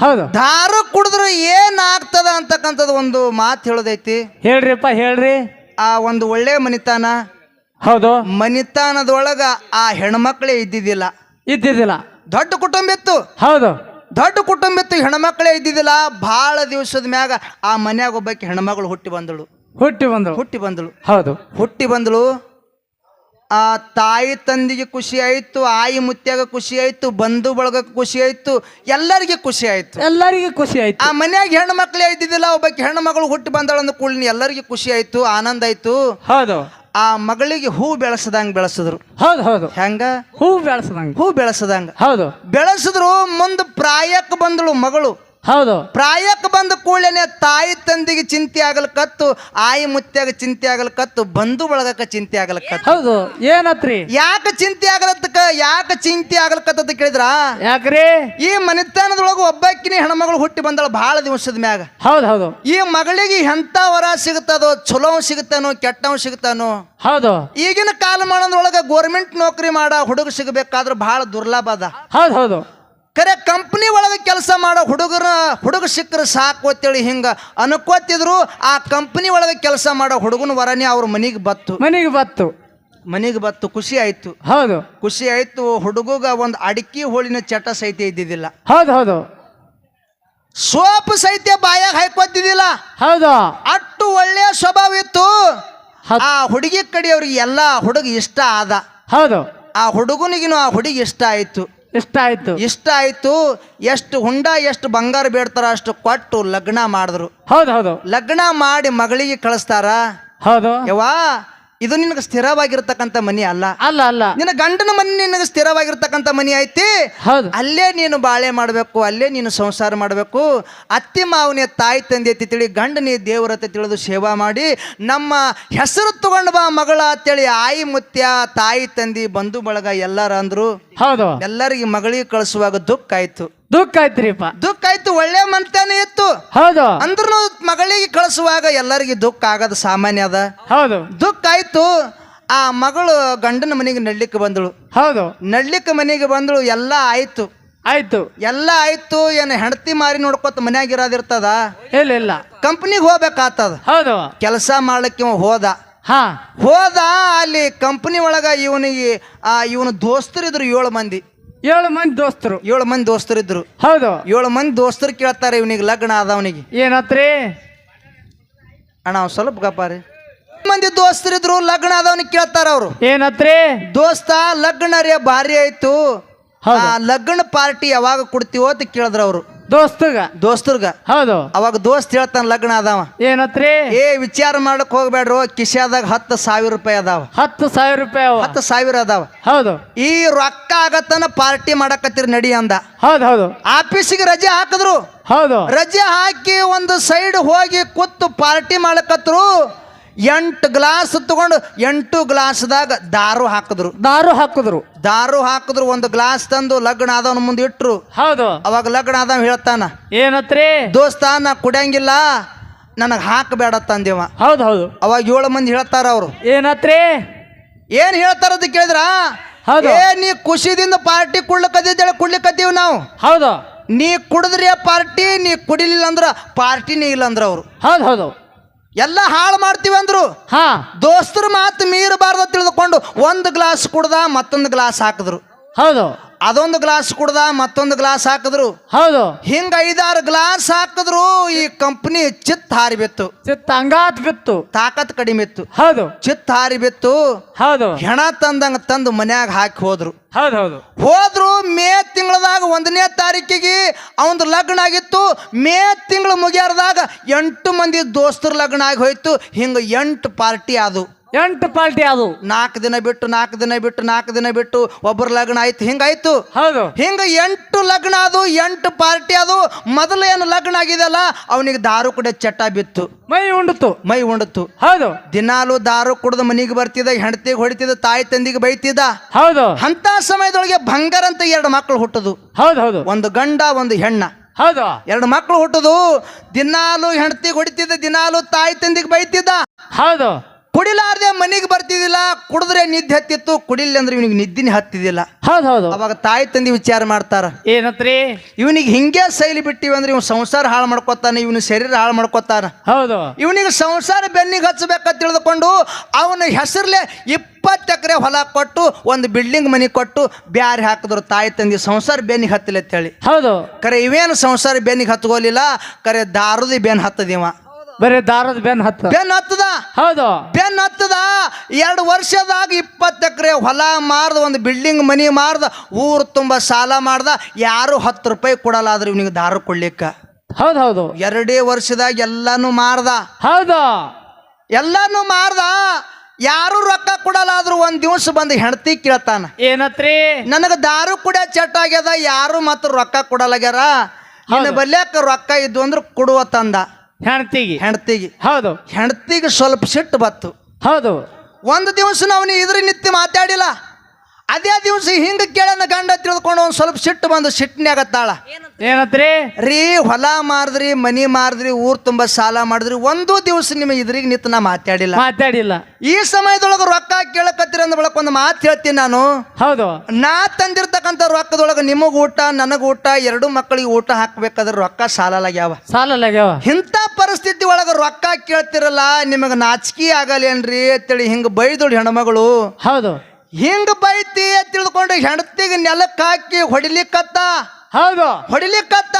ಹೌದು. ದಾರು ಕುಡಿದ್ರೆ ಏನ್ ಆಗ್ತದ ಅಂತಕ್ಕಂಥದ್ದು ಒಂದು ಮಾತು ಹೇಳೋದೈತಿ. ಹೇಳ್ರಿಪ್ಪ ಹೇಳ್ರಿ. ಆ ಒಂದು ಒಳ್ಳೆ ಮನಿತಾನ. ಹೌದು. ಮನಿತಾನದೊಳಗ ಆ ಹೆಣ್ಮಕ್ಳೇ ಇದ್ದಿದ್ದಿಲ್ಲ. ಇದ್ದಿದ್ದಿಲ್ಲ. ದೊಡ್ಡ ಕುಟುಂಬ ಇತ್ತು. ಹೌದು. ದೊಡ್ಡ ಕುಟುಂಬ ಇತ್ತು ಹೆಣ್ಮಕ್ಳೇ ಇದ್ದಿದ್ದಿಲ್ಲ. ಬಹಳ ದಿವಸದ ಮ್ಯಾಗ ಆ ಮನ್ಯಾಗ ಒಬ್ಬಾಕಿ ಹೆಣ್ಮಗಳು ಹುಟ್ಟಿ ಬಂದಳು. ಹುಟ್ಟಿ ಬಂದಳು. ಹುಟ್ಟಿ ಬಂದಳು. ಹೌದು. ಹುಟ್ಟಿ ಬಂದಳು. ಆ ತಾಯಿ ತಂದಿಗೆ ಖುಷಿ ಆಯ್ತು ಆಯಿ ಮುತ್ಯಾಗ ಖುಷಿ ಆಯ್ತು ಬಂಧು ಬಳಗಕ್ಕೆ ಖುಷಿ ಆಯ್ತು ಎಲ್ಲರಿಗೆ ಖುಷಿ ಆಯ್ತು. ಎಲ್ಲರಿಗೂ ಖುಷಿ ಆಯ್ತು. ಆ ಮನ್ಯಾಗ ಹೆಣ್ಣು ಮಕ್ಳೇ ಇದ್ದಿದ್ದಿಲ್ಲ ಒಬ್ಬಾಕಿ ಹೆಣ್ಣು ಮಗಳು ಹುಟ್ಟಿ ಬಂದಳು ಅಂದ ಕೂಡಲಿನ ಎಲ್ಲರಿಗೆ ಖುಷಿ ಆಯ್ತು ಆನಂದ ಆಯ್ತು. ಹೌದು. ಆ ಮಗಳಿಗೆ ಹೂ ಬೆಳೆಸದಂಗ್ ಬೆಳೆಸಿದ್ರು. ಹೌದು ಹೌದು. ಹೆಂಗ? ಹೂ ಬೆಳೆಸದಂಗ. ಹೂ ಬೆಳೆಸದಂಗ. ಹೌದು. ಬೆಳೆಸಿದ್ರು ಮುಂದೆ ಪ್ರಾಯಕ್ಕೆ ಬಂದಳು ಮಗಳು. ಹೌದು. ಪ್ರಾಯಕ್ಕೆ ಬಂದ ಕೂಡಲೇ ತಾಯಿ ತಂದಿಗೆ ಚಿಂತೆ ಆಗಲ್ಕತ್ತು ಆಯಿ ಮುತ್ಯಾಗ ಚಿಂತೆ ಆಗಲ್ಕತ್ತು ಬಂಧು ಬಳಗಕ್ಕೆ ಚಿಂತೆ ಆಗಲ್ಕತ್ತು ಹೌದು. ಏನತ್ರಿ? ಯಾಕೆ ಚಿಂತೆ ಆಗಲತ್ತಕ ಯಾಕೆ ಚಿಂತೆ ಆಗಲ್ಕತ್ತ ಕೇಳಿದ್ರ? ಯಾಕ್ರಿ? ಈ ಮನೆತನದೊಳಗೆ ಒಬ್ಬಾಕಿನೇ ಹೆಣ್ಮಗಳು ಹುಟ್ಟಿ ಬಂದಳು ಬಹಳ ದಿವಸದ ಮ್ಯಾಗ. ಹೌದು ಹೌದು. ಈ ಮಗಳಿಗೆ ಎಂತ ವರ ಸಿಗುತ್ತದೋ ಚಲೋ ಸಿಗುತ್ತಾನೋ ಕೆಟ್ಟವ್ ಸಿಗುತ್ತಾನೋ? ಹೌದು. ಈಗಿನ ಕಾಲಮಾನದೊಳಗ ಗೋರ್ಮೆಂಟ್ ನೌಕರಿ ಮಾಡ ಹುಡುಗ ಸಿಗಬೇಕಾದ್ರೆ ಬಹಳ ದುರ್ಲಭ ಅದ. ಹೌದು ಹೌದು. ಖರೆ ಕಂಪ್ನಿ ಒಳಗೆ ಕೆಲಸ ಮಾಡೋ ಹುಡುಗರ ಹುಡುಗ ಸಿಕ್ಕರೆ ಸಾಕು ಅಂತೇಳಿ ಹಿಂಗೆ ಅನ್ಕೋತಿದ್ರು. ಆ ಕಂಪ್ನಿ ಒಳಗೆ ಕೆಲಸ ಮಾಡೋ ಹುಡುಗನ ವರನೇ ಅವ್ರ ಮನೆಗೆ ಬತ್ತು. ಮನೆಗೆ ಬತ್ತು. ಮನೆಗೆ ಬತ್ತು ಖುಷಿ ಆಯ್ತು. ಹೌದು. ಖುಷಿ ಆಯ್ತು ಹುಡುಗಗ ಒಂದು ಅಡಿಕೆ ಹೋಳಿನ ಚಟ ಸಹಿತ ಇದ್ದಿದ್ದಿಲ್ಲ. ಹೌದು ಹೌದು. ಸೋಪ್ ಸಹಿತ ಬಾಯಾಗ ಹಾಕೋತಿದ್ದಿಲ್ಲ. ಹೌದು. ಅಟ್ಟು ಒಳ್ಳೆಯ ಸ್ವಭಾವ ಇತ್ತು. ಆ ಹುಡುಗಿ ಕಡೆಯವ್ರಿಗೆ ಎಲ್ಲ ಹುಡುಗ ಇಷ್ಟ ಆದ. ಹೌದು. ಆ ಹುಡುಗನಿಗಿನೂ ಆ ಹುಡುಗಿ ಇಷ್ಟ ಆಯ್ತು. ಇಷ್ಟ ಆಯ್ತು ಇಷ್ಟ ಆಯ್ತು ಎಷ್ಟು ಹುಂಡ ಎಷ್ಟು ಬಂಗಾರ ಬೇಡ್ತಾರ ಅಷ್ಟು ಕೊಟ್ಟು ಲಗ್ನ ಮಾಡಿದ್ರು. ಹೌದು ಹೌದು. ಲಗ್ನ ಮಾಡಿ ಮಗಳಿಗೆ ಕಳಿಸ್ತಾರ? ಹೌದು. ಯವ್ವಾ ಇದು ನಿನಗೆ ಸ್ಥಿರವಾಗಿರ್ತಕ್ಕಂಥ ಮನಿ ಅಲ್ಲ? ಅಲ್ಲ ಅಲ್ಲ. ನಿನ್ನ ಗಂಡನ ಮನೆ ನಿನಗೆ ಸ್ಥಿರವಾಗಿರ್ತಕ್ಕಂಥ ಮನಿ ಐತಿ? ಹೌದು. ಅಲ್ಲೇ ನೀನು ಬಾಳೆ ಮಾಡಬೇಕು ಅಲ್ಲೇ ನೀನು ಸಂಸಾರ ಮಾಡಬೇಕು. ಅತ್ತಿ ಮಾವನೇ ತಾಯಿ ತಂದೆ ಐತಿ ತಿಳಿ ಗಂಡನೇ ದೇವರತ್ತೆ ತಿಳಿದು ಸೇವಾ ಮಾಡಿ ನಮ್ಮ ಹೆಸರು ತಗೊಂಡು ಬಾ ಮಗಳ ಅಂತೇಳಿ ಆಯಿ ಮುತ್ಯ ತಾಯಿ ತಂದಿ ಬಂಧು ಬಳಗ ಎಲ್ಲಾರ ಅಂದ್ರು. ಹೌದು. ಎಲ್ಲರಿಗೆ ಮಗಳಿಗೆ ಕಳಿಸುವಾಗ ದುಃಖ ಆಯ್ತು. ದುಃಖ ಆಯ್ತ್ರಿಪ್ಪ. ದುಃಖ ಆಯ್ತು ಒಳ್ಳೆ ಮಂತಾನೆ ಇತ್ತು. ಹೌದು. ಅಂದ್ರೂ ಮಗಳಿಗೆ ಕಳಿಸುವಾಗ ಎಲ್ಲರಿಗೆ ದುಃಖ ಆಗೋದು ಸಾಮಾನ್ಯ ಅದ. ಹೌದು. ಆಯ್ತು ಆ ಮಗಳು ಗಂಡನ ಮನೆಗೆ ನಡ್ಲಿಕ್ಕೆ ಬಂದಳು. ಹೌದು. ನಡ್ಲಿಕ್ಕೆ ಮನೆಗೆ ಬಂದಳು ಎಲ್ಲ ಆಯ್ತು. ಆಯ್ತು. ಎಲ್ಲ ಆಯ್ತು ಏನು ಹೆಂಡತಿ ಮಾರಿ ನೋಡ್ಕೊತ ಮನ್ಯಾಗ ಇರೋದಿರ್ತದ ಇಲ್ಲ ಇಲ್ಲ. ಕಂಪ್ನಿಗೆ ಹೋಗ್ಬೇಕಾಗ್ತದ ಹೌದು. ಕೆಲಸ ಮಾಡ್ಲಿಕ್ಕೆ ಇವ ಹೋದ. ಹಾ. ಹೋದ ಅಲ್ಲಿ ಕಂಪ್ನಿ ಒಳಗ ಇವನಿಗೆ ಆ ಇವನು ದೋಸ್ತರಿದ್ರು ಏಳು ಮಂದಿ. ಏಳು ಮಂದಿ ದೋಸ್ತರು. ಏಳು ಮಂದಿ ದೋಸ್ತರಿದ್ರು. ಹೌದು. ಏಳು ಮಂದಿ ದೋಸ್ತರು ಕೇಳ್ತಾರೆ ಇವನಿಗೆ ಲಗ್ನ ಆದವನಿಗೆ ಏನತ್ರಿ ಅಣ್ಣ ಅವ್ನ್ ಸ್ವಲ್ಪ ಗಪ್ಪಾರಿ ಮಂದಿ ದೋಸ್ತರಿದ್ರು ಲಗ್ನ ಅದವನ್ ಕೇಳ್ತಾರ ಅವರು. ಏನತ್ರಿ? ದೋಸ್ತ ಲಗ್ನ ರೇ ಭಾರಿ ಆಯ್ತು. ಹೌದು. ಆ ಲಗ್ನ ಪಾರ್ಟಿ ಯಾವಾಗ ಕೊಡ್ತೀವೋ ಅಂತ ಕೇಳಿದ್ರ ಅವರು. ದೋಸ್ತಗ? ದೋಸ್ತರ್ಗ. ಹೌದು. ಅವಾಗ ದೋಸ್ತ್ ಹೇಳ್ತಾನ ಲಗ್ನ ಅದಾವ. ಏನತ್ರಿ? ಏ ವಿಚಾರ ಮಾಡಕ್ ಹೋಗ್ಬೇಡ್ರು ಕಿಶಾದಾಗ ಹತ್ತು ಸಾವಿರ ರೂಪಾಯಿ ಅದಾವ. ಹತ್ತು ಸಾವಿರ ರೂಪಾಯಿ ಅವ. ಹತ್ತು ಸಾವಿರ ಅದಾವ. ಹೌದು. ಈ ರೊಕ್ಕ ಆಗತ್ತನ ಪಾರ್ಟಿ ಮಾಡಕತ್ತೀರಿ ನಡಿ ಅಂದ. ಹೌದು ಹೌದು. ಆಫೀಸಿಗೆ ರಜೆ ಹಾಕಿದ್ರು. ಹೌದು. ರಜೆ ಹಾಕಿ ಒಂದು ಸೈಡ್ ಹೋಗಿ ಕೂತು ಪಾರ್ಟಿ ಮಾಡಕತ್ರು. ಎಂಟು ಗ್ಲಾಸ್ ತಗೊಂಡು ಎಂಟು ಗ್ಲಾಸ್ದಾಗ ದಾರು ಹಾಕಿದ್ರು. ದಾರು ಹಾಕಿದ್ರು. ದಾರು ಹಾಕಿದ್ರು ಒಂದು ಗ್ಲಾಸ್ ತಂದು ಲಗ್ನ ಆದವನ ಮುಂದೆ ಇಟ್ರು. ಹೌದು. ಅವಾಗ ಲಗ್ನ ಆದವ ಹೇಳ್ತಾನ ಏನತ್ರಿ? ದೋಸ್ತ ನಾ ಕುಡಿಯಂಗಿಲ್ಲ ನನಗೆ ಹಾಕಬೇಡ ತಂದೇವ. ಹೌದು ಹೌದು. ಅವಾಗ ಏಳು ಮಂದಿ ಹೇಳ್ತಾರ ಅವರು. ಏನತ್ರಿ? ಏನ್ ಹೇಳ್ತಾರ ಅಂತ ಕೇಳಿದ್ರ? ಹೌದು. ಏ ನೀ ಖುಷಿದಿಂದ ಪಾರ್ಟಿ ಕುಡ್ಲಕತ್ತಿದ್ದೇಳಿ ಕುಡ್ಲಿಕತ್ತೀವಿ ನಾವು. ಹೌದು. ನೀ ಕುಡಿದ್ರಿ ಪಾರ್ಟಿ ನೀ ಕುಡಿಲಿಲ್ಲ ಅಂದ್ರ ಪಾರ್ಟಿನೇ ಇಲ್ಲ ಅಂದ್ರ ಅವ್ರು. ಹೌದು ಹೌದು. ಎಲ್ಲ ಹಾಳು ಮಾಡ್ತೀವಿ ಅಂದ್ರು. ಹಾ. ದೋಸ್ತರ ಮಾತು ಮೀರಬಾರ್ದು ತಿಳಿದುಕೊಂಡು ಒಂದು ಗ್ಲಾಸ್ ಕುಡ್ದ ಮತ್ತೊಂದು ಗ್ಲಾಸ್ ಹಾಕಿದ್ರು. ಹೌದು. ಅದೊಂದು ಗ್ಲಾಸ್ ಕುಡ್ದ ಮತ್ತೊಂದು ಗ್ಲಾಸ್ ಹಾಕಿದ್ರು. ಹೌದು. ಹಿಂಗ ಐದಾರು ಗ್ಲಾಸ್ ಹಾಕಿದ್ರು ಈ ಕಂಪ್ನಿ ಚಿತ್ ಹಾರಿಬಿತ್ತು ಚಿತ್ತ ಅಂಗಾತ್ ಬಿತ್ತು. ತಾಕತ್ ಕಡಿಮೆ ಇತ್ತು. ಹೌದು. ಚಿತ್ ಹಾರಿಬಿತ್ತು ಹೌದು. ಹೆಣ ತಂದಂಗ ತಂದು ಮನ್ಯಾಗ ಹಾಕಿ ಹೋದ್ರು. ಹೌದು ಹೌದು. ಹೋದ್ರು ಮೇ ತಿಂಗಳದಾಗ ಒಂದನೇ ತಾರೀಕಿಗೆ ಅವಂದು ಲಗ್ನ ಆಗಿತ್ತು. ಮೇ ತಿಂಗಳು ಮುಗಿಯಾರದಾಗ ಎಂಟು ಮಂದಿ ದೋಸ್ತರ ಲಗ್ನ ಆಗಿ ಹೋಯ್ತು. ಹಿಂಗ ಎಂಟು ಪಾರ್ಟಿ ಆದು ಎಂಟು ಪಾರ್ಟಿ ಅದು ನಾಲ್ಕು ದಿನ ಬಿಟ್ಟು ನಾಲ್ಕು ದಿನ ಬಿಟ್ಟು ನಾಲ್ಕು ದಿನ ಬಿಟ್ಟು ಒಬ್ಬರ ಲಗ್ನ ಆಯ್ತು ಹಿಂಗಾಯ್ತು. ಹೌದು. ಹಿಂಗ ಎಂಟು ಲಗ್ನ ಅದು ಎಂಟು ಪಾರ್ಟಿ ಅದು ಮೊದಲು ಏನು ಲಗ್ನ ಆಗಿದೆಲ್ಲ ಅವನಿಗೆ ದಾರು ಕೂಡ ಚಟ ಬಿತ್ತು. ಮೈ ಉಂಡತು ಮೈ ಉಂಡತು ಹೌದು. ದಿನಾಲು ದಾರು ಕುಡ್ದು ಮನಿಗೆ ಬರ್ತಿದ್ದ ಹೆಂಡತಿಗೆ ಹೊಡಿತಿದ್ದ ತಾಯಿ ತಂದಿಗೆ ಬೈತಿದ್ದ. ಹೌದು. ಅಂತ ಸಮಯದೊಳಗೆ ಬಂಗಾರ ಅಂತ ಎರಡು ಮಕ್ಕಳು ಹುಟ್ಟದು. ಹೌದು ಹೌದು. ಒಂದು ಗಂಡ ಒಂದು ಹೆಣ್ಣ. ಹೌದು. ಎರಡು ಮಕ್ಕಳು ಹುಟ್ಟದು. ದಿನಾಲು ಹೆಂಡತಿಗೆ ಹೊಡಿತಿದ್ದ ದಿನಾಲು ತಾಯಿ ತಂದಿಗೆ ಬೈತಿದ್ದ. ಹೌದು. ಕುಡಿಲಾರ್ದೆ ಮನೆಗೆ ಬರ್ತಿದ್ದಿಲ್ಲ ಕುಡಿದ್ರೆ ನಿದ್ದೆ ಹತ್ತಿತ್ತು ಕುಡಿಲ್ಲ ಅಂದ್ರೆ ಇವನಿಗೆ ನಿದ್ದಿನ ಹತ್ತಿದಿಲ್ಲ ಹೌದ್ ಹೌದು. ಅವಾಗ ತಾಯಿ ತಂದೆ ವಿಚಾರ ಮಾಡ್ತಾರ. ಏನತ್ರಿ? ಇವನಿಗೆ ಹಿಂಗೆ ಶೈಲಿ ಬಿಟ್ಟಿವಿ ಅಂದ್ರೆ ಇವ್ ಸಂಸಾರ ಹಾಳು ಮಾಡ್ಕೊತಾನ ಇವನ ಶರೀರ ಹಾಳು ಮಾಡ್ಕೊತಾನ. ಹೌದು. ಇವನಿಗೆ ಸಂಸಾರ ಬೆನ್ನಿಗೆ ಹಚ್ಚಬೇಕಂತ ತಿಳಿದುಕೊಂಡು ಅವನ ಹೆಸರ್ಲೆ ಇಪ್ಪತ್ತು ಎಕರೆ ಹೊಲ ಕೊಟ್ಟು ಒಂದು ಬಿಲ್ಡಿಂಗ್ ಮನೆ ಕೊಟ್ಟು ಬ್ಯಾರೆ ಹಾಕಿದ್ರು ತಾಯಿ ತಂದೆ ಸಂಸಾರ ಬೆನ್ನಿಗೆ ಹತ್ತಿಲ್ಲ ಅಂತೇಳಿ ಹೌದು. ಕರೆ ಇವೇನು ಸಂಸಾರ ಬೆನ್ನಿಗೆ ಹತ್ಕೋಲಿಲ್ಲ ಕರೆ ದಾರುದಿ ಬೆನ್ ಹತ್ತದಿವ ಬರೀ ದಾರದ ಬೆನ್ ಹತ್ತ ಬೆನ್ ಹತ್ತದ. ಹೌದು. ಬೆನ್ ಹತ್ತದ. ಎರಡು ವರ್ಷದಾಗ ಇಪ್ಪತ್ತು ಎಕರೆ ಹೊಲ ಮಾರ್ದ ಒಂದು ಬಿಲ್ಡಿಂಗ್ ಮನಿ ಮಾರ್ದ ಊರು ತುಂಬ ಸಾಲ ಮಾಡ್ದ ಯಾರು ಹತ್ತು ರೂಪಾಯಿ ಕೊಡಲ್ಲ ಆದ್ರೆ ಇವನಿಗೆ ದಾರ ಕೊಡ್ಲಿಕ್ಕ. ಹೌದು ಹೌದು. ಎರಡೇ ವರ್ಷದಾಗ ಎಲ್ಲಾನು ಮಾರ್ದ. ಹೌದು. ಎಲ್ಲಾನು ಮಾರ್ದ. ಯಾರು ರೊಕ್ಕ ಕೊಡಲ್ಲ ಆದ್ರೂ ಒಂದ್ ದಿವಸ ಬಂದು ಹೆಂಡತಿ ಕೇಳ್ತಾನ. ಏನತ್ರಿ? ನನಗೆ ದಾರು ಕುಡಿಯ ಚಟ್ ಆಗ್ಯದ ಯಾರು ಮತ್ತು ರೊಕ್ಕ ಕೊಡಲಾಗ್ಯಾರ? ಬಲ್ಯಾಕ ರೊಕ್ಕ ಇದ್ದು ಅಂದ್ರೆ ಕೊಡುವ ತಂದ. ಹೆಣ್ತಿಗೆ ಹೆಂಡತಿಗೆ. ಹೌದು. ಹೆಂಡತಿಗೆ ಸ್ವಲ್ಪ ಸಿಟ್ಟು ಬತ್ತು. ಹೌದು. ಒಂದು ದಿವಸ ನಾವು ಇದ್ರ ನಿತ್ಯ ಮಾತಾಡಿಲ್ಲ. ಅದೇ ದಿವಸ ಹಿಂಗ ಕೇಳನ ಗಂಡ ತಿಳ್ಕೊಂಡು ಒಂದು ಸ್ವಲ್ಪ ಸಿಟ್ಟು ಬಂದು ಸಿಟ್ಟಿನಾಗತ್ತಾಳ ಏನತ್ರಿ? ರೀ ಹೊಲ ಮಾರಿದ್ರಿ ಮನಿ ಮಾರಿದ್ರಿ ಊರ್ ತುಂಬಾ ಸಾಲ ಮಾಡಿದ್ರಿ ಒಂದು ದಿವಸ ನಿಮಗೆ ಇದ್ರಿಗೆ ನಿಂತು ನಾ ಮಾತಾಡಿಲ್ಲ. ಮಾತಾಡಿಲ್ಲ. ಈ ಸಮಯದೊಳಗ ರೊಕ್ಕ ಕೇಳಕತ್ತಿರ ಅಂದ ಬಳಕ ಒಂದು ಮಾತು ಹೇಳ್ತೀನಿ ನಾನು. ಹೌದು. ನಾ ತಂದಿರ್ತಕ್ಕಂಥ ರೊಕ್ಕದೊಳಗೆ ನಿಮಗೆ ಊಟ ನನಗೆ ಊಟ ಎರಡು ಮಕ್ಕಳಿಗೆ ಊಟ ಹಾಕ್ಬೇಕಾದ್ರೆ ರೊಕ್ಕ ಸಾಲಲಾಗ್ಯಾವ ಸಾಲಲ್ಲಾಗ್ಯಾವ. ಇಂಥ ಪರಿಸ್ಥಿತಿ ಒಳಗ ರೊಕ್ಕ ಕೇಳ್ತಿರಲ್ಲ ನಿಮಗೆ ನಾಚಿಕೆ ಆಗಲ್ಲೇನ್ರಿ ಅಂತೇಳಿ ಹಿಂಗ ಬೈದೋಳು ಹೆಣ್ಮಗಳು. ಹೌದು. ಹಿಂಗ ಬೈತಿ ಅಂತ ತಿಳ್ಕೊಂಡು ಹೆಂಡತಿಗೆ ನೆಲಕ್ಕೆ ಹಾಕಿ ಹೊಡಿಲಿಕ್ಕತ್ತ. ಹೌದು. ಹೊಡಿಲಿಕ್ಕತ್ತ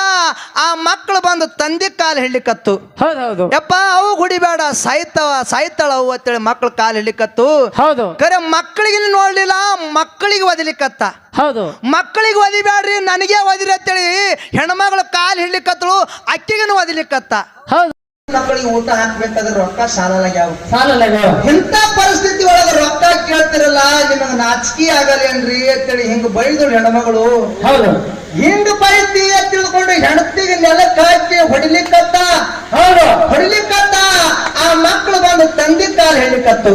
ಆ ಮಕ್ಕಳು ಬಂದು ತಂದಿ ಕಾಲು ಹಿಡ್ಲಿಕ್ಕತ್ತು. ಹೌದು ಹೌದು. ಯಪ್ಪ ಅವು ಗುಡಿಬೇಡ ಸಾಯ್ತವ ಸಾಯ್ತಾಳ ಅವು ಅಂತೇಳಿ ಮಕ್ಕಳು ಕಾಲು ಹಿಡ್ಲಿಕ್ಕತ್ತು. ಹೌದು. ಕರೆ ಮಕ್ಕಳಿಗೆ ನೋಡ್ಲಿಲ್ಲ ಮಕ್ಕಳಿಗೆ ಒದಿಲಿಕ್ಕತ್ತ. ಹೌದು. ಮಕ್ಕಳಿಗೆ ಒದಿಬೇಡ್ರಿ ನನಗೆ ಒದಿರಿ ಅಂತೇಳಿ ಹೆಣ್ಮಗಳು ಕಾಲು ಹಿಡ್ಲಿಕ್ಕತ್ತಳು ಅಕ್ಕಿಗೂ ಒದಿಲಿಕ್ಕತ್ತ. ಹೌದು. ಮಕ್ಕಳಿಗೆ ಊಟ ಹಾಕ್ಬೇಕಾದ್ರೆ ರೊಕ್ಕ ಸಾಲ ಲಗ್ಯಾವ ಇಂಥ ಪರಿಸ್ಥಿತಿ ನಿಮಗೆ ಆಗಲಿ ಅನ್ರಿ ಅಂತೇಳಿ ಹಿಂಗ ಬೈದಳು ಹೆಣ್ಮಗಳು. ಹೌದು. ಹಿಂಗ ಬೈತಿ ಅಂತ ತಿಳ್ಕೊಂಡು ಹೆಣತಿಗೆ ನೆಲಕ್ಕೆ ಹಾಕಿ ಹೊಡಿಲಿಕ್ಕತ್ತ? ಹೌದು. ಹೊಡಿಲಿಕ್ಕತ್ತ? ಆ ಮಕ್ಕಳು ಬಂದು ತಂದೆ ಕಾಲು ಹೇಳಿಕತ್ತು.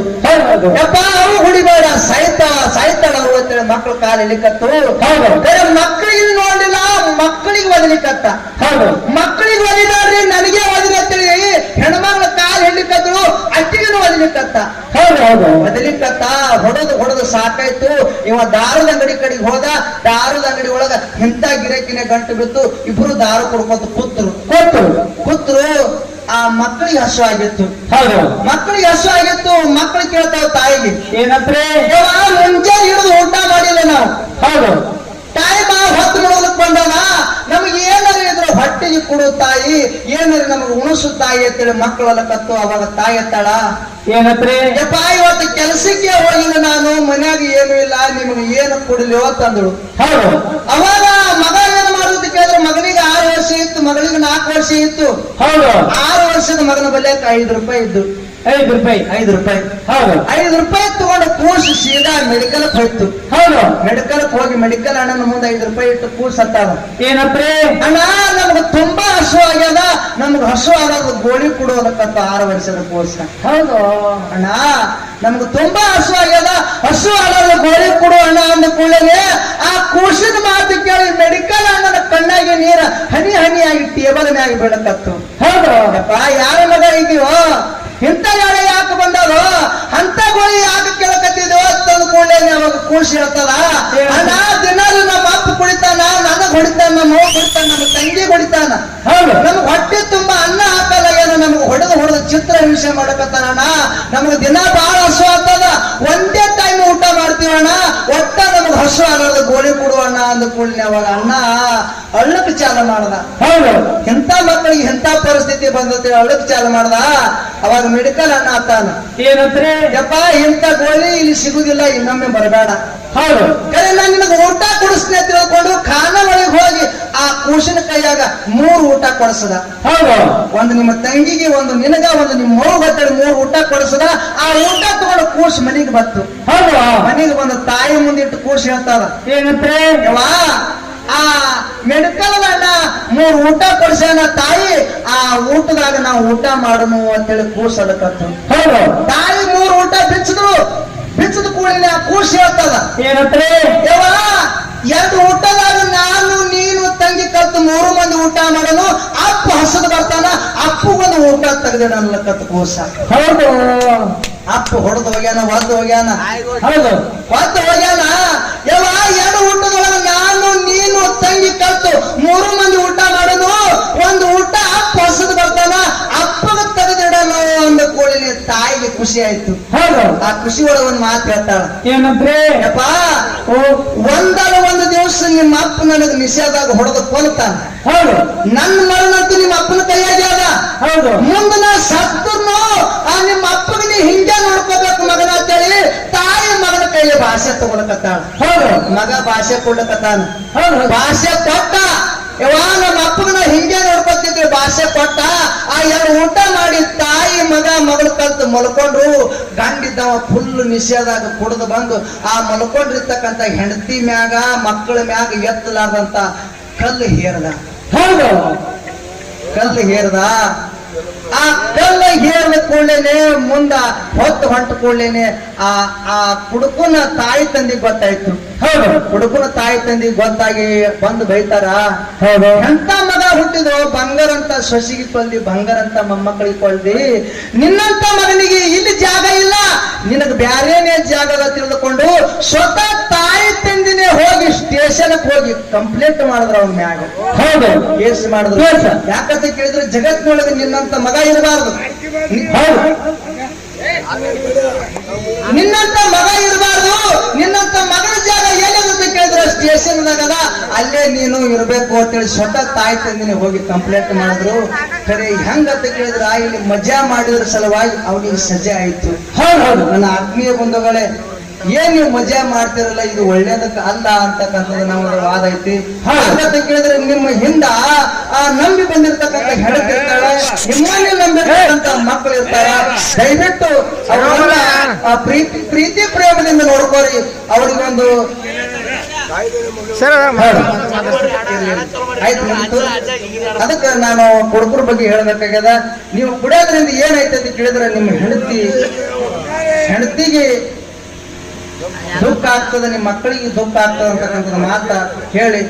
ಯಪ್ಪ ಅವು ಹೊಡಿಬೇಡ ಸಾಯ್ತ ಸಾಯ್ತಾಳ ಅವು ಅಂತೇಳಿ ಮಕ್ಕಳು ಕಾಲು ಹೇಳಿಕತ್ತು. ಹೌದು. ಬೇರೆ ಮಕ್ಕಳಿಗೆ ನೋಡ್ಲಿಲ್ಲ ಮಕ್ಕಳಿಗೆ ಒದಲಿಕತ್ತ. ಹೌದು. ಮಕ್ಕಳಿಗೆ ಒದಿದಾರ್ರಿ ನನಗೆ ಒದಿರಿ ಅಂತೇಳಿ ಹೆಣ್ಮಕ್ಳ ಕಾಲು ಹೇಳಿಕತ್ತಳು ಅಕ್ಕಿಗೂ ಒದಲಿಕತ್ತ ಹೌದು ಹೊಡೆದು ಹೊಡೆದು ಸಾಕಾಯ್ತು. ಇವ ದಾರದ ಅಂಗಡಿ ಕಡೆಗೆ ಹೋದ ದಾರದ ಅಂಗಡಿ ಒಳಗ ಇಂಥ ಗಿರಕಿನ ಗಂಟು ಬಿತ್ತು ಇಬ್ರು ದಾರು ಕೊಡ್ಕೊತ ಕೂತ್ರು. ಕೊಟ್ಟು ಕೂತ್ರು ಆ ಮಕ್ಕಳಿಗೆ ಹಸು ಆಗಿತ್ತು. ಹೌದು ಮಕ್ಕಳಿಗೆ ಹಸು ಆಗಿತ್ತು ಮಕ್ಕಳು ಕೇಳ್ತಾವ ತಾಯಿಗೆ. ಏನಂದ್ರೆ ಮುಂಚೆ ಹಿಡಿದು ಊಟ ಮಾಡಿಲ್ಲ ನಾವು. ಹೌದು ತಾಯಿ ಬಾ ಹೊತ್ತು ನೋಡೋದಕ್ ಬಂದಾನ ನಮಗೆ ಏನಾರ ಇದ್ರು ಹೊಟ್ಟೆಗೆ ಕೊಡು ತಾಯಿ ಏನಾದ್ರೆ ನಮ್ಗೆ ಉಣಸು ತಾಯಿ ಅಂತೇಳಿ ಮಕ್ಕಳೆಲ್ಲ ಕತ್ತು ಅವಾಗ ತಾಯಿ ಎತ್ತಾಳ ಏನತ್ರಿ? ಯಪ್ಪ ಇವತ್ತು ಕೆಲಸಕ್ಕೆ ಹೋಗಿಲ್ಲ ನಾನು ಮನ್ಯಾಗ ಏನು ಇಲ್ಲ ನಿಮ್ಗೆ ಏನು ಕೊಡಲಿ ಅಂತಂದಳು. ಹೌದು. ಅವಾಗ ಮಗ ಏನ್ ಮಾಡುದು ಕೇಳಿದ್ರೆ ಮಗನಿಗೆ ಆರು ವರ್ಷ ಇತ್ತು ಮಗನಿಗೆ ನಾಲ್ಕು ವರ್ಷ ಇತ್ತು. ಹೌದು. ಆರು ವರ್ಷದ ಮಗನ ಬಲ್ಯಕ್ಕೆ ಐದು ರೂಪಾಯಿ ಇದ್ದು. ಐದು ರೂಪಾಯಿ. ಐದು ರೂಪಾಯಿ. ಹೌದು. ಐದು ರೂಪಾಯಿ ತಗೊಂಡು ಕೂಸು ಸೀದಾ ಮೆಡಿಕಲ್ ಹೋಯ್ತು. ಹೌದು. ಮೆಡಿಕಲ್ ಹೋಗಿ ಮೆಡಿಕಲ್ ಅಣ್ಣನ ಮುಂದೆ ಐದು ರೂಪಾಯಿ ಇಟ್ಟು ಕೂಸ್ ಹತ್ತಾದ ಅಣ್ಣ ನಮ್ಗೆ ತುಂಬಾ ಹಸು ಆಗ್ಯದ. ನಮ್ಗೆ ಹಸು ಆದಾಗ ಗೋಳಿ ಕೊಡೋದಕ್ಕಂತ ಆರು ವರ್ಷದ ಕೂಸ ಹೌದು. ಅಣ್ಣ ನಮ್ಗೆ ತುಂಬಾ ಹಸು ಆಗ್ಯದ. ಹಸು ಆದಾಗ ಗೋಳಿ ಕೊಡು ಅಣ್ಣ ಅಂದ ಕೂಡಲೇ ಆ ಕೂಸಿನ ಮಾತು ಕೇಳಿ ಮೆಡಿಕಲ್ ಅಣ್ಣನ ಕಣ್ಣಾಗಿ ನೀರ ಹನಿ ಹನಿಯಾಗಿ ಟೇಬಲ್ ಮ್ಯಾಗ ಬೀಳಕತ್ತು. ಹೌದು. ಯಾರ ಮಗ ಇದೀವೋ? ಇಂಥ ಗಾಳಿ ಯಾಕೆ ಬಂದದು? ಅಂತ ಗೋಳಿ ಯಾಕೆ ಕೇಳಕತ್ತಿದ್ವ ತಂದು ಕೂಡಲೇ ಅವಾಗ ಕೂಡ್ಸಿ ಹೇಳ್ತದ. ಅಣ್ಣ ದಿನಾಲು ನಮ್ಮ ಅಪ್ಪ ಕುಡಿತಾನ ನನಗ್ ಹೊಡಿತಾನ ನಮ್ಮ ಅವ್ವ ಕುಡಿತಾನ ನಮ್ಮ ತಂಗಿ ಹೊಡಿತಾನ. ನಮ್ಗೆ ಹೊಟ್ಟೆ ತುಂಬಾ ಅನ್ನ ಹಾಕಲ್ಲ ಏನೋ ನಮ್ಗೆ ಹೊಡೆದು ಹೊಡೆದು ಚಿತ್ರ ಹಿಂಸೆ ಮಾಡಕತ್ತಾನ ನಮ್ಗೆ ದಿನ ನಮ್ಗೆ ಗೋಳಿ ಕೊಡು ಗೋಳಿ ಕೊಡುವಣ್ಣ ಅಂದ ಕೂಡಲೇ ಅವಾಗ ಅಣ್ಣ ಅಳ್ಳಕ್ಕೆ ಚಾಲ ಮಾಡ್ದ. ಹೌದು. ಎಂತ ಮಕ್ಕಳಿಗೆ ಎಂತ ಪರಿಸ್ಥಿತಿ ಬಂದತಿ ಅಳ್ಳಕ್ ಚಾಲ ಮಾಡ್ದ? ಅವಾಗ ಮೆಡಿಕಲ್ ಅಣ್ಣ ಆತಾನ ಏನಂತ್ರಿ? ಯಪ್ಪ ಎಂತ ಗೋಳಿ ಇಲ್ಲಿ ಸಿಗುದಿಲ್ಲ ಇನ್ನೊಮ್ಮೆ ಬರಬೇಡ. ಹೌದು. ಕರೆ ನಾನು ನಿನಗೆ ಊಟ ಕೊಡಿಸ್ತೀನಿ ತಿಳ್ಕೊಂಡು ಖಾನ ಒಳಗೆ ಹೋಗಿ ಆ ಕೂಶನ ಕೈಯಾಗ ಮೂರು ಊಟ ಕೊಡಿಸದ. ಹೌದು. ಒಂದು ನಿಮ್ಮ ತಂಗಿಗೆ ಒಂದು ನಿನಗ ಒಂದು ನಿಮ್ಮ ಮಗು ಮೂರು ಊಟ ಕೊಡಿಸದ. ಆ ಊಟ ತಗೊಂಡು ಕೂಸ್ ಮನೆಗೆ ಬತ್ತು ಮನೆಗೆ ಬಂದು ತಾಯಿ ಮುಂದಿಟ್ಟು ಕೂಸ ಹೇಳ್ತಾರ ಏನಂತೆ? ಯವ್ವ, ಆ ಮೆಡಿಕಲ್ ಮೂರು ಊಟ ಕೊಡ್ಸ್ಯಾನ ತಾಯಿ ಆ ಊಟದಾಗ ನಾವು ಊಟ ಮಾಡುನು ಅಂತೇಳಿ ಕೂಸ್ ಅದಕ್ಕತ್ತು ಹೌದು. ತಾಯಿ ಮೂರು ಊಟ ಬಿಚ್ಚಿದ್ರು. ಬಿಚ್ಚದ ಕೂಡಲೇ ಆ ಕೂಸ್ ಹೇಳ್ತದ ಯವ್ವ ಎರಡು ಊಟದಾಗ ನೀನು ತಂಗಿ ಕತ್ತು ಮೂರು ಮಂದಿ ಊಟ ಮಾಡಲು ಅಪ್ಪ ಹಸದು ಬರ್ತಾನ ಅಪ್ಪಗೊಂದು ಊಟ ತಗ ತೆಗೆದಿಡಲಕತ್ತ ಕೂಸ ಹೌದು. ಅಪ್ಪ ಹೊಡೆದು ಹೋಗ್ಯಾನ ಒದ್ದು ಹೋಗ್ಯಾನ? ಹೌದು. ಒದ್ದು ಹೋಗ್ಯಾನ? ಖುಷಿ ಆಯ್ತು. ಹೌದು. ಆ ಖುಷಿ ಒಳಗ ಒಂದು ಮಾತು ಹೇಳ್ತಾಳ. ಏನಂದ್ರೆ? ಯಪ್ಪ ಓ. ಒಂದಲ್ಲ ಒಂದು ದಿವಸ ನಿಮ್ಮ ಅಪ್ಪ ನನಗೆ ನಿಷೇಧಾಗ ಹೊಡೆದು ಕೊಲ್ತಾನ. ಹೌದು. ನನ್ನ ಮರಣಂತೂ ನಿಮ್ಮ ಅಪ್ಪನ ಕೈಯಾಗಿ ಅದ. ಹೌದು. ಮುಂದ ನಾ ಸತ್ತನು ಆ ನಿಮ್ಮ ಅಪ್ಪಗೆ ನೀ ಹಿಂಗೆ ನೋಡ್ಕೋಬೇಕು ಮಗನ ಅಂತೇಳಿ ತಾಯಿ ಮಗನ ಕೈಯಲ್ಲಿ ಭಾಷೆ ತಗೊಳಕತ್ತಾಳ. ಹೌದು. ಮಗ ಭಾಷೆ ಕೊಡ್ಲಕತ್ತಾನ. ಹೌದು. ಭಾಷೆ ಕೊಟ್ಟ ಯವ್ವ ನಮ್ಮ ಅಪ್ಪಗ ನಾ ಹಿಂಗೆ ಭಾಷೆ ಕೊಟ್ಟ ಆ ಎರಡು ಊಟ ಮಾಡಿ ತಾಯಿ ಮಗ ಮಗಳು ಕಲ್ತು ಮಲ್ಕೊಂಡ್ರು ಗಂಡಿದ್ದವ ಫುಲ್ ನಿಷೇಧಾಗ ಕುಡಿದು ಬಂದು ಆ ಮಲ್ಕೊಂಡಿರ್ತಕ್ಕಂಥ ಹೆಂಡತಿ ಮ್ಯಾಗ ಮಕ್ಕಳ ಮ್ಯಾಗ ಎತ್ತಲಾರ್ದಂತ ಕಲ್ಲು ಹೇರದ. ಹೌದು. ಕಲ್ಲು ಹೇರ್ದ. ಆ ಬೆಲ್ಲ ಹೇರ್ದ ಕೂಡಲೇನೆ ಮುಂದ ಹೊತ್ತು ಹೊಂಟ ಕೂಡಲೇನೆ ಆ ಆ ಕುಡುಕನ ತಾಯಿ ತಂದಿ ಗೊತ್ತಾಯ್ತು. ಹೌದು. ಕುಡುಕನ ತಾಯಿ ತಂದಿ ಗೊತ್ತಾಗಿ ಬಂದು ಬೈತಾರ. ಹೌದು. ಎಂತ ಮಗ ಹುಟ್ಟಿದ್ರು ಬಂಗಾರ ಅಂತ ಸೊಸಿಗೆ ಕೊಲ್ದಿ ಬಂಗಾರ ಅಂತ ಮೊಮ್ಮಕ್ಕಳಿಗೆ ಕೊಲ್ದಿ ನಿನ್ನಂತ ಮಗನಿಗೆ ಇಲ್ಲಿ ಜಾಗ ಇಲ್ಲ. ನಿನಗೆ ಬ್ಯಾರೇನೇ ಜಾಗದ ತಿಳಿದುಕೊಂಡು ಸ್ವತಃ ತಾಯಿ ತಂದಿನೇ ಹೋಗಿ ಸ್ಟೇಷನ್ಗೆ ಹೋಗಿ ಕಂಪ್ಲೇಂಟ್ ಮಾಡಿದ್ರ ಅವ್ನ ಮ್ಯಾಗ. ಹೌದು. ಕೇಸ್ ಮಾಡಿದ್ರು. ಯಾಕಂತ ಕೇಳಿದ್ರೆ ಜಗತ್ತಿನೊಳಗೆ ನಿನ್ನಂತ ಮಗ ಇರಬಾರದು. ಹೌದು. ನಿನ್ನಂತ ಮಗ ಇರಬಾರ್ದು. ನಿನ್ನಂತ ಮಗನ ಜಾಗ ಏನಾಗುತ್ತೆ ಕೇಳಿದ್ರೆ ಸ್ಟೇಷನ್ ನಗದ ಅಲ್ಲೇ ನೀನು ಇರಬೇಕು ಅಂತೇಳಿ ಸ್ವತಃ ತಾಯಿ ತಂದಿನಿ ಹೋಗಿ ಕಂಪ್ಲೇಂಟ್ ಮಾಡಿದ್ರು. ಕರೆ ಹೆಂಗಂತ ಕೇಳಿದ್ರೆ ಇಲ್ಲಿ ಮಜಾ ಮಾಡಿದ್ರ ಸಲುವಾಗಿ ಅವನಿಗೆ ಸಜೆ ಆಯ್ತು. ಹೌದು ಹೌದು. ನನ್ನ ಆತ್ಮೀಯ ಬಂಧುಗಳೇ ಏನ್ ನೀವು ಮಜಾ ಮಾಡ್ತಿರಲ್ಲ? ಇದು ಒಳ್ಳೇದಕ್ಕೆ ಅಲ್ಲ ಅಂತಕ್ಕಂಥದ್ದು ನಮ್ಮ ವಾದ ಐತಿ. ಅಂತ ಕೇಳಿದ್ರೆ ನಿಮ್ಮ ಹಿಂದ ಆ ನಂಬಿ ಬಂದಿರ್ತಕ್ಕಂಥ ಹೆಡತಿರ್ತಾಳೆ ನಿಮ್ಮಲ್ಲಿ ನಂಬಿರ್ತಕ್ಕಂಥ ಮಕ್ಕಳು ಇರ್ತಾರ ದಯವಿಟ್ಟು ಅವ್ರನ್ನ ಆ ಪ್ರೀತಿ ಪ್ರೀತಿ ಪ್ರೇಮದಿಂದ ನೋಡ್ಕೋರಿ. ಅವ್ರಿಗೊಂದು ಅದಕ್ಕ ನಾನು ಕುಡುಕರ ಬಗ್ಗೆ ಹೇಳ್ಬೇಕಾಗ್ಯದ. ನೀವು ಕುಡಿಯೋದ್ರಿಂದ ಏನಾಯ್ತು ಅಂತ ಕೇಳಿದ್ರೆ ನಿಮ್ಮ ಹೆಂಡತಿ ಹೆಂಡತಿಗೆ ದುಃಖ ಆಗ್ತದೆ ನಿಮ್ಮ ಮಕ್ಕಳಿಗೆ ದುಃಖ ಆಗ್ತದೆ ಅಂತಕ್ಕಂಥದ್ದು ಮಾತ ಹೇಳಿ.